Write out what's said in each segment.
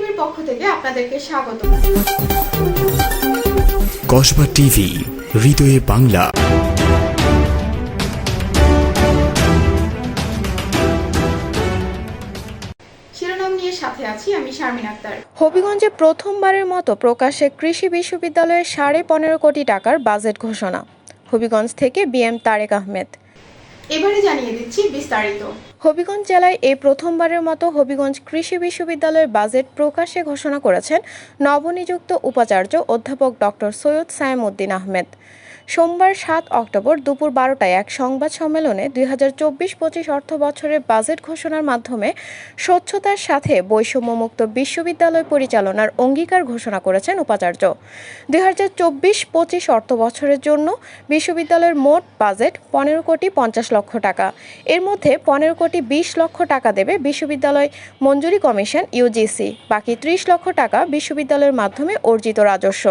টিভির পক্ষ থেকে আপনাদেরকে স্বাগত। কসবা টিভি হৃদয়ে বাংলা। সাথে আছি আমি শারমিন আক্তার। হবিগঞ্জে প্রথমবারের মতো প্রকাশ্যে কৃষি বিশ্ববিদ্যালয়ের সাড়ে পনেরো কোটি টাকার বাজেট ঘোষণা। হবিগঞ্জ থেকে বিএম তারেক আহমেদ। এবারে জানিয়ে দিচ্ছি বিস্তারিত। হবিগঞ্জ জেলায় এই প্রথমবারের মতো হবিগঞ্জ কৃষি বিশ্ববিদ্যালয়ের বাজেট প্রকাশে ঘোষণা করেছেন নবনিযুক্ত উপাচার্য অধ্যাপক ডক্টর সৈয়দ সায়েম উদ্দিন আহমেদ। সোমবার সাত অক্টোবর দুপুর বারোটায় এক সংবাদ সম্মেলনে দুই হাজার চব্বিশ পঁচিশ অর্থ বছরের বাজেট ঘোষণার মাধ্যমে স্বচ্ছতার সাথে বৈষম্যমুক্ত বিশ্ববিদ্যালয় পরিচালনার অঙ্গীকার ঘোষণা করেছেন উপাচার্য। দুই হাজার চব্বিশ পঁচিশ অর্থ বছরের জন্য বিশ্ববিদ্যালয়ের মোট বাজেট পনেরো কোটি পঞ্চাশ লক্ষ টাকা। এর মধ্যে পনেরো কোটি বিশ লক্ষ টাকা দেবে বিশ্ববিদ্যালয় মঞ্জুরি কমিশন ইউজিসি বাকি ত্রিশ লক্ষ টাকা বিশ্ববিদ্যালয়ের মাধ্যমে অর্জিত রাজস্ব।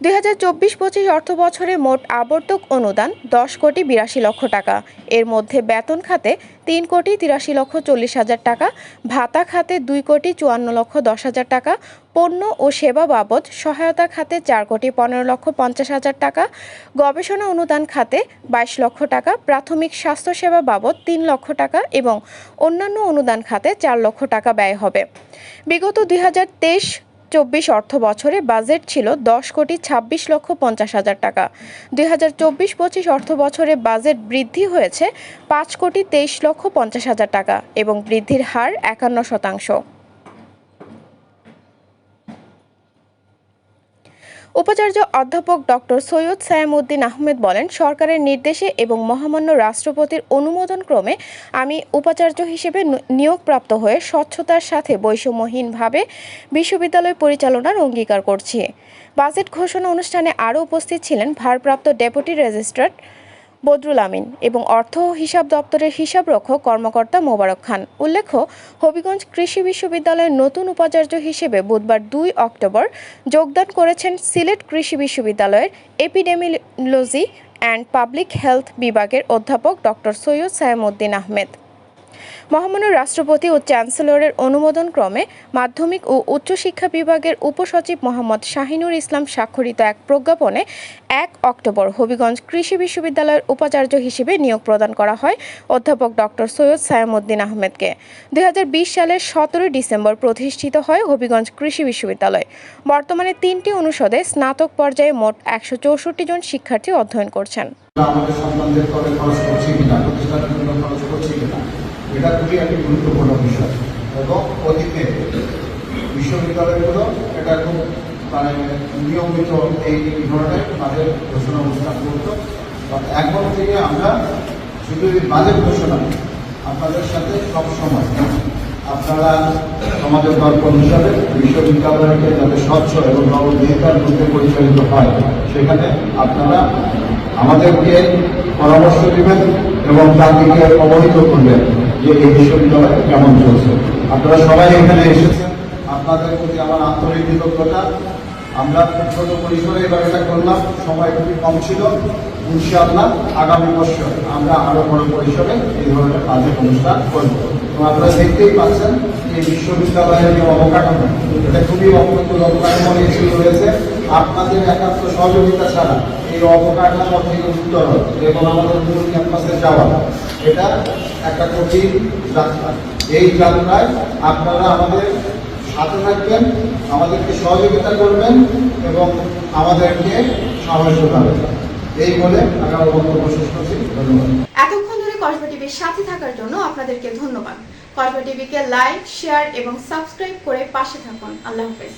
দুই হাজার চব্বিশ পঁচিশ অর্থ বছরে মোট আবর্তক অনুদান দশ কোটি বিরাশি লক্ষ টাকা। এর মধ্যে বেতন খাতে তিন কোটি তিরাশি লক্ষ চল্লিশ হাজার টাকা, ভাতা খাতে দুই কোটি চুয়ান্ন লক্ষ দশ হাজার টাকা, পণ্য ও সেবা বাবদ সহায়তা খাতে চার কোটি পনেরো লক্ষ পঞ্চাশ হাজার টাকা, গবেষণা অনুদান খাতে বাইশ লক্ষ টাকা, প্রাথমিক স্বাস্থ্যসেবা বাবদ তিন লক্ষ টাকা এবং অন্যান্য অনুদান খাতে চার লক্ষ টাকা ব্যয় হবে। বিগত দুই হাজার তেইশ চব্বিশ অর্থ বছরে বাজেট ছিল দশ কোটি ছাব্বিশ লক্ষ পঞ্চাশ হাজার টাকা। দুই হাজার চব্বিশ পঁচিশ অর্থ বছরে বাজেট বৃদ্ধি হয়েছে পাঁচ কোটি তেইশ লক্ষ পঞ্চাশ হাজার টাকা এবং বৃদ্ধির হার একান্ন শতাংশ। উপাচার্য অধ্যাপক ডক্টর সৈয়দ সায়ামউদ্দিন আহমেদ বলেন, সরকারের নির্দেশে এবং মহামান্য রাষ্ট্রপতির অনুমোদন ক্রমে আমি উপাচার্য হিসেবে নিয়োগপ্রাপ্ত হয়ে স্বচ্ছতার সাথে বৈষম্যহীনভাবে বিশ্ববিদ্যালয় পরিচালনার অঙ্গীকার করছি। বাজেট ঘোষণা অনুষ্ঠানে আরও উপস্থিত ছিলেন ভারপ্রাপ্ত ডেপুটি রেজিস্ট্রার বদরুল আমিন এবং অর্থ হিসাব দপ্তরের হিসাবরক্ষক কর্মকর্তা মোবারক খান। উল্লেখ্য, হবিগঞ্জ কৃষি বিশ্ববিদ্যালয়ের নতুন উপাচার্য হিসেবে বুধবার দুই অক্টোবর যোগদান করেছেন সিলেট কৃষি বিশ্ববিদ্যালয়ের এপিডেমিলজি অ্যান্ড পাবলিক হেলথ বিভাগের অধ্যাপক ডক্টর সৈয়দ সায়ামুদ্দিন আহমেদ। মহামান্য রাষ্ট্রপতি ও চ্যান্সেলরের অনুমোদন ক্রমে মাধ্যমিক ও উচ্চশিক্ষা বিভাগের উপসচিব মোহাম্মদ শাহিনুর ইসলাম স্বাক্ষরিত এক প্রজ্ঞাপনে এক অক্টোবর হবিগঞ্জ কৃষি বিশ্ববিদ্যালয়ের উপাচার্য হিসেবে নিয়োগ প্রদান করা হয়, অধ্যাপক ডক্টর সৈয়দ সায়ামউদ্দিন আহমেদকে। দুই হাজার বিশ সালের সতেরোই ডিসেম্বর প্রতিষ্ঠিত হয় হবিগঞ্জ কৃষি বিশ্ববিদ্যালয়। বর্তমানে তিনটি অনুষদে স্নাতক পর্যায়ে মোট একশো চৌষট্টি জন শিক্ষার্থী অধ্যয়ন করছেন। আমাদের সন্তানদের খরচ করছি কিনা প্রতিষ্ঠানের জন্য খরচ করছি কিনা এটা খুবই একটি গুরুত্বপূর্ণ বিষয়। এবং অতীতে বিশ্ববিদ্যালয়গুলো এটা খুব মানে নিয়মিত এই ধরনের বাজেট ঘোষণা অনুষ্ঠান করত। এখন থেকে আমরা শুধু এই বাজেট ঘোষণা, আপনাদের সাথে সব সময়, আপনারা সমাজের দর্পণ হিসাবে বিশ্ববিদ্যালয়কে যাতে স্বচ্ছ এবং নববিহিতার মধ্যে পরিচালিত হয়, সেখানে আপনারা আমাদেরকে পরামর্শ দেবেন এবং তাদেরকে অবহিত করবেন। যে এই বিশ্ববিদ্যালয় কেমন চলছে? আপনারা সবাই এখানে এসেছেন। আপনাদের প্রতি আমার আন্তরিক কৃতজ্ঞতা। আমরা ছোট পরিসরে এবার এটা করলাম। সময় খুবই কম ছিল। ইনশাআল্লাহ আগামী বছর আমরা আরও বড় পরিসরে এই ধরনের বাজেট অনুষ্ঠান করব। এবং আপনারা দেখতেই পাচ্ছেন এই বিশ্ববিদ্যালয়ের যে অবকাঠামো, এটা খুবই অত্যন্ত অবকাঠামো নিয়ে রয়েছে। আপনাদের একান্ত সহযোগিতা ছাড়া এই অবকাঠামো থেকে উত্তরণ এবং আমাদের মূল ক্যাম্পাসে যাওয়া, এটা একটা কঠিন যাত্রা। এই যাত্রায় আপনারা আমাদের সাথে থাকবেন, আমাদেরকে সহযোগিতা করবেন এবং আমাদেরকে সাহস যোগাবেন। এই বলে আমি আমার বক্তব্য শেষ করছি। ধন্যবাদ। এতক্ষণ ধরে কসবা টিভির সাথে থাকার জন্য আপনাদেরকে ধন্যবাদ। কসবা টিভিকে লাইক, শেয়ার এবং সাবস্ক্রাইব করে পাশে থাকুন। আল্লাহ হাফেজ।